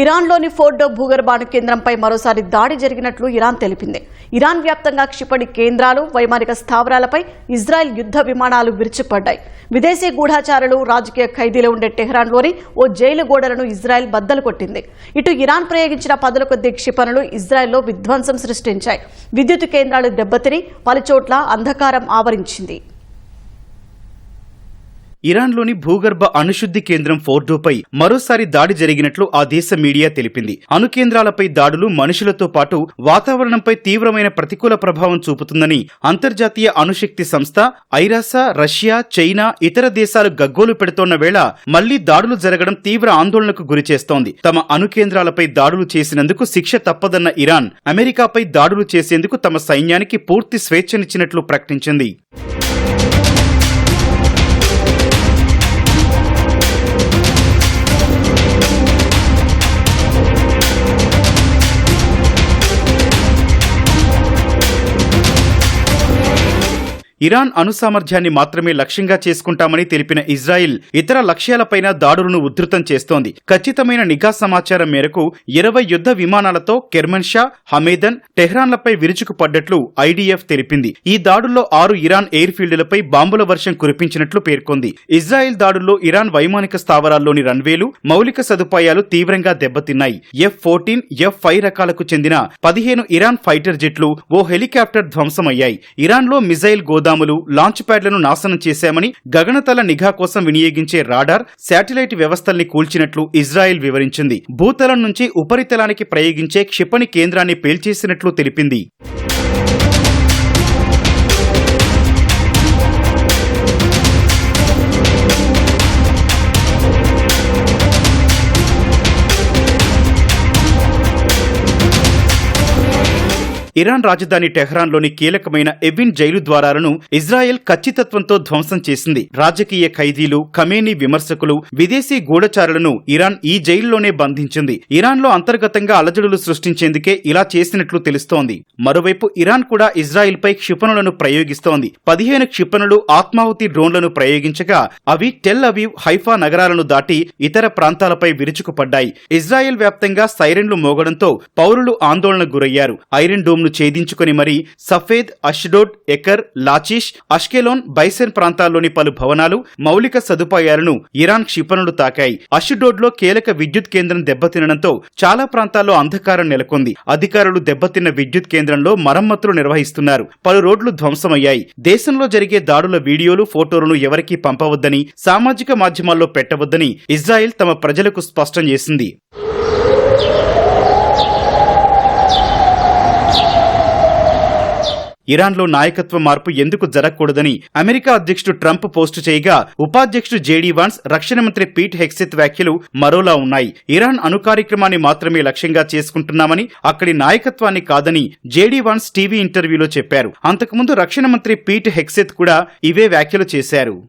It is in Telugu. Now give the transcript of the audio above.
ఇరాన్లోని ఫోర్డో భూగర్భాణు కేంద్రంపై మరోసారి దాడి జరిగినట్లు ఇరాన్ తెలిపింది. ఇరాన్ వ్యాప్తంగా క్షిపణి కేంద్రాలు వైమానిక స్థావరాలపై ఇజ్రాయెల్ యుద్ధ విమానాలు విరిచిపడ్డాయి. విదేశీ గూఢాచారులు రాజకీయ ఖైదీలు ఉండే టెహ్రాన్లోని ఓ జైలు గోడలను ఇజ్రాయెల్ బద్దలు కొట్టింది. ఇటు ఇరాన్ ప్రయోగించిన పదుల కొద్ది క్షిపణులు ఇజ్రాయెల్లో విధ్వంసం సృష్టించాయి. విద్యుత్ కేంద్రాలు దెబ్బతిని పలుచోట్ల అంధకారం ఆవరించింది. ఇరాన్లోని భూగర్భ అణుశుద్ధి కేంద్రం ఫోర్డోపై మరోసారి దాడి జరిగినట్లు ఆ దేశ మీడియా తెలిపింది. అణు కేంద్రాలపై దాడులు మనుషులతో పాటు వాతావరణంపై తీవ్రమైన ప్రతికూల ప్రభావం చూపుతుందని అంతర్జాతీయ అణుశక్తి సంస్థ ఐరాసా రష్యా చైనా ఇతర దేశాలు గగ్గోలు పెడుతోన్న వేళ మళ్ళీ దాడులు జరగడం తీవ్ర ఆందోళనకు గురిచేస్తోంది తమ అణు కేంద్రాలపై దాడులు చేసినందుకు శిక్ష తప్పదన్న ఇరాన్ అమెరికాపై దాడులు చేసేందుకు తమ సైన్యానికి పూర్తి స్వేచ్ఛనిచ్చినట్లు ప్రకటించింది. ఇరాన్ అణు సామర్థ్యాన్ని మాత్రమే లక్ష్యంగా చేసుకుంటామని తెలిపిన ఇజ్రాయిల్ ఇతర లక్ష్యాలపైన దాడులను ఉధృతం చేస్తోంది. ఖచ్చితమైన నిఘా సమాచారం మేరకు ఇరవై యుద్ధ విమానాలతో కెర్మన్షా హమేదన్ టెహ్రాన్లపై విరుచుకుపడ్డట్లు ఐడీఎఫ్ తెలిపింది. ఈ దాడుల్లో ఆరు ఇరాన్ ఎయిర్ ఫీల్డ్లపై బాంబుల వర్షం కురిపించినట్లు పేర్కొంది. ఇజ్రాయెల్ దాడుల్లో ఇరాన్ వైమానిక స్థావరాల్లోని రన్వేలు మౌలిక సదుపాయాలు తీవ్రంగా దెబ్బతిన్నాయి. ఎఫ్ ఫోర్టీన్ ఎఫ్ ఫైవ్ రకాలకు చెందిన పదిహేను ఇరాన్ ఫైటర్ జెట్లు ఓ హెలికాప్టర్ ధ్వంసమయ్యాయి. ఇరాన్లో మిజైల్ గోదాములు లాంచ్ ప్యాడ్లను నాశనం చేశామని గగనతల నిఘా కోసం వినియోగించే రాడార్ శాటిలైట్ వ్యవస్థల్ని కూల్చినట్లు ఇజ్రాయెల్ వివరించింది. భూతలం నుంచి ఉపరితలానికి ప్రయోగించే క్షిపణి కేంద్రాన్ని పేల్చేసినట్లు తెలిపింది. ఇరాన్ రాజధాని టెహ్రాన్లోని కీలకమైన ఎవిన్ జైలు ద్వారాలను ఇజ్రాయెల్ ఖచ్చితత్వంతో ధ్వంసం చేసింది. రాజకీయ ఖైదీలు ఖమేనీ విమర్శకులు విదేశీ గూఢచారులను ఇరాన్ ఈ జైల్లోనే బంధించింది. ఇరాన్లో అంతర్గతంగా అలజడులు సృష్టించేందుకే ఇలా చేసినట్లు తెలుస్తోంది. మరోవైపు ఇరాన్ కూడా ఇజ్రాయెల్పై క్షిపణులను ప్రయోగిస్తోంది. పదిహేను క్షిపణులు ఆత్మాహుతి డ్రోన్లను ప్రయోగించగా అవి టెల్ అవీవ్ హైఫా నగరాలను దాటి ఇతర ప్రాంతాలపై విరుచుకుపడ్డాయి. ఇజ్రాయెల్ వ్యాప్తంగా సైరన్లు మోగడంతో పౌరులు ఆందోళనకు గురయ్యారు. ఐరన్ డోమ్ ను ఛేదించుకుని మరీ సఫేద్ అష్డోడ్ ఎకర్ లాచిష్ అష్కెలోన్ బైసెన్ ప్రాంతాల్లోని పలు భవనాలు మౌలిక సదుపాయాలను ఇరాన్ క్షిపణులు తాకాయి. అష్డోడ్లో కీలక విద్యుత్ కేంద్రం దెబ్బతినడంతో చాలా ప్రాంతాల్లో అంధకారం నెలకొంది. అధికారులు దెబ్బతిన్న విద్యుత్ కేంద్రంలో మరమ్మతులు నిర్వహిస్తున్నారు. పలు రోడ్లు ధ్వంసమయ్యాయి. దేశంలో జరిగే దాడుల వీడియోలు ఫోటోలను ఎవరికీ పంపవద్దని సామాజిక మాధ్యమాల్లో పెట్టవద్దని ఇజ్రాయెల్ తమ ప్రజలకు స్పష్టం చేసింది. ఇరాన్లో నాయకత్వ మార్పు ఎందుకు జరగకూడదని అమెరికా అధ్యక్షుడు ట్రంప్ పోస్టు చేయగా ఉపాధ్యక్షుడు జేడీ వాన్స్ రక్షణ మంత్రి పీట్ హెక్సిత్ వ్యాఖ్యలు మరోలా ఉన్నాయి. ఇరాన్ అణు కార్యక్రమాన్ని మాత్రమే లక్ష్యంగా చేసుకుంటున్నామని అక్కడి నాయకత్వాన్ని కాదని జేడీ వాన్స్ టీవీ ఇంటర్వ్యూలో చెప్పారు. అంతకుముందు రక్షణ మంత్రి పీట్ హెక్సిత్ కూడా ఇవే వ్యాఖ్యలు చేశారు.